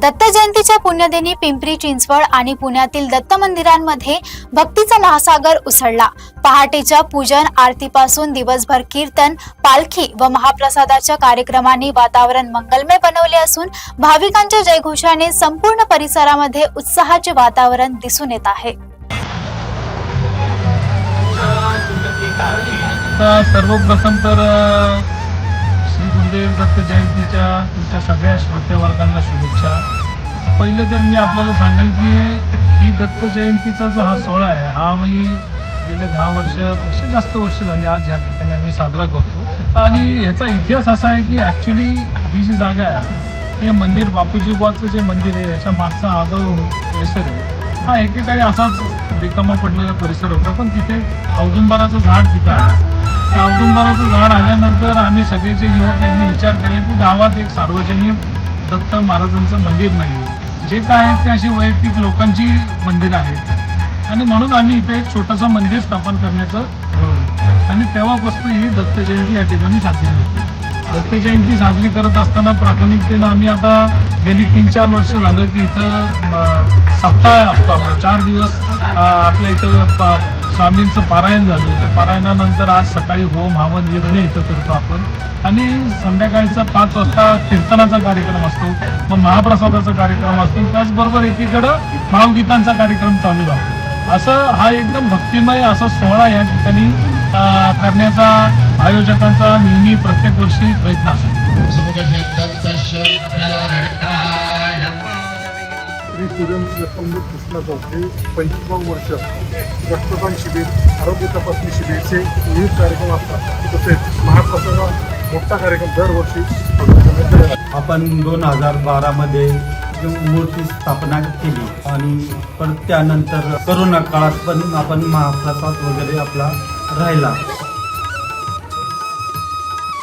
दत्त जयंतीच्या पुण्यदिनी पिंपरी चिंचवड आणि पुण्यातील दत्त मंदिरांमध्ये भक्तीचा महासागर उसळला. पहाटेच्या पूजन आरतीपासून दिवसभर कीर्तन पालखी व महाप्रसादाच्या कार्यक्रमांनी वातावरण मंगलमय बनवले असून भाविकांच्या जयघोषाने संपूर्ण परिसरामध्ये उत्साहाचे वातावरण दिसून येत आहे. सर्वप्रथम तर अ, गुरुदेव दत्त जयंतीच्या तुमच्या सगळ्या श्रोतेवर्गांना शुभेच्छा. पहिलं तर मी आपल्याला सांगेल की ही दत्त जयंतीचा जो हा सोहळा आहे हा मी गेले दहा वर्षपेक्षा जास्त वर्ष झाली आज ह्या ठिकाणी आम्ही साजरा करतो. आणि ह्याचा इतिहास असा आहे की ॲक्च्युली ही जी जागा आहे हे मंदिर बापूजी बुवाचं जे मंदिर आहे याच्या मागचा हा जो परिसर आहे. हा एकेकाळी असाच रिकामा पडलेला परिसर होता पण तिथे औदुंबराचं झाड तिथं आहे. औदुंबराचं झाड आल्यानंतर आम्ही सगळेचे युवक यांनी विचार केले की गावात एक सार्वजनिक दत्त महाराजांचं मंदिर नाही जे काय आहे ते अशी वैयक्तिक लोकांची मंदिर आहेत आणि म्हणून आम्ही इथे एक छोटंसं मंदिर स्थापन करण्याचं ठरवलं. आणि तेव्हापासून ही दत्त जयंती या ठिकाणी साजरी होते. दत्त जयंती साजरी करत असताना प्राथमिकतेनं आम्ही आता गेली तीन चार वर्ष झालं की इथं सप्ताह असतो आपला. चार दिवस आपल्या इथं स्वामींचं पारायण झालं. त्या पारायणानंतर आज सकाळी होम हवन यज्ञ इथं करतो आपण. आणि संध्याकाळचा पाच वाजता कीर्तनाचा कार्यक्रम असतो मग महाप्रसादाचा कार्यक्रम असतो. त्याचबरोबर एकीकडं भावगीतांचा कार्यक्रम चालू राहतो. असं हा एकदम भक्तिमय असा सोहळा या ठिकाणी करण्याचा आयोजकांचा नेहमी प्रत्येक वर्षी प्रयत्न असतो. श्री सूर्यवंशी दत्तमंदिर कृष्णा चौक हे वर्ष रक्तदान शिबिर आरोग्य तपासणी शिबिरचे विविध कार्यक्रम असतात. तसेच महाप्रसादा मोठा कार्यक्रम दरवर्षी आपण दोन हजार बारामध्ये मूर्ती स्थापना केली आणि परत त्यानंतर करोना काळात पण आपण महाप्रसाद वगैरे आपला राहिला.